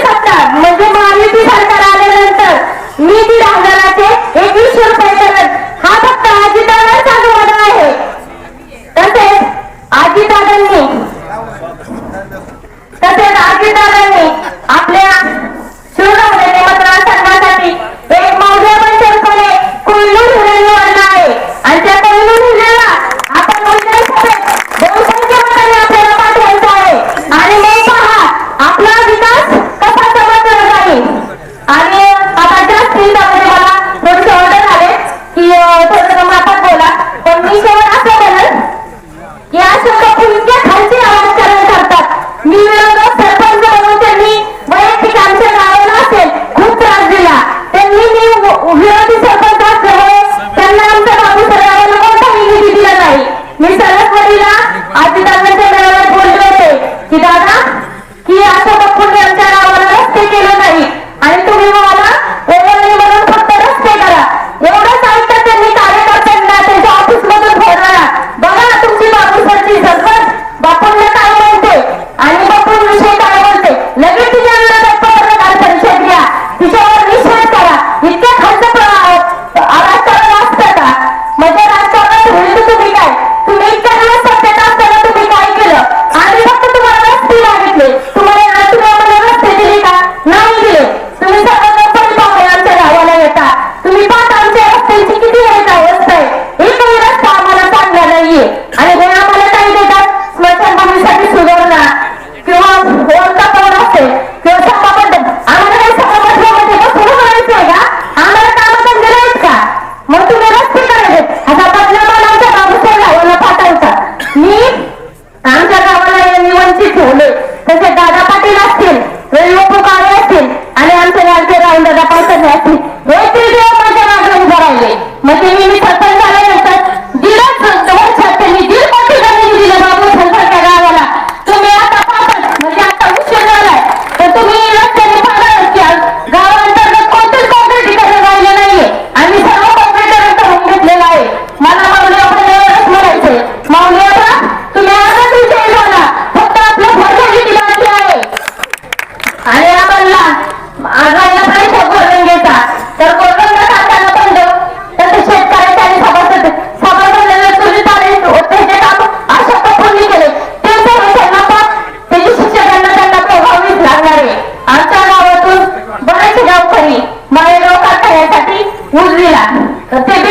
have to have money. आणि आपण म्हणला आघाडीला पाहिजे कोरडंगेचा तर कोरडंग खाताना बंद तर ते शेतकऱ्यांनी सभासद सभासदांना चुली पाणी होते ते काम अशा कपूरने केले. पण त्याची शिक्षकांना त्यांना प्रभावीच लागणार आहे. आमच्या गावातून बरेच गावकरी मला गाव कारखान्यासाठी उजवीला. ते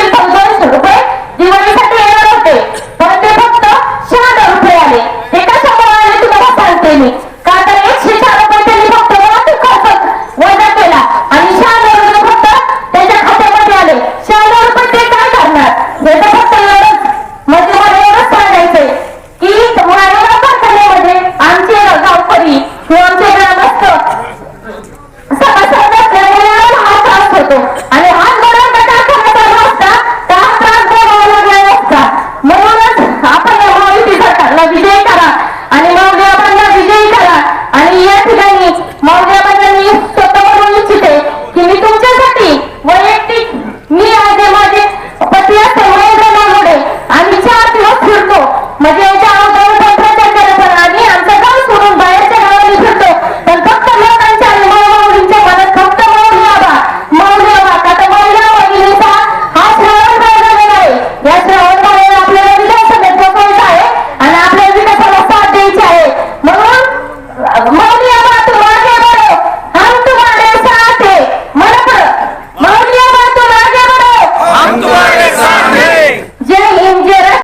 आणि या ठिकाणीच मौर्याबाजांनी स्वतः म्हणून इच्छिते की मी तुमच्यासाठी वैयक्तिक मी आज माझे पती असतो महेंद्र नागोडे आम्ही चार दिवस फिरतो. म्हणजे याच्या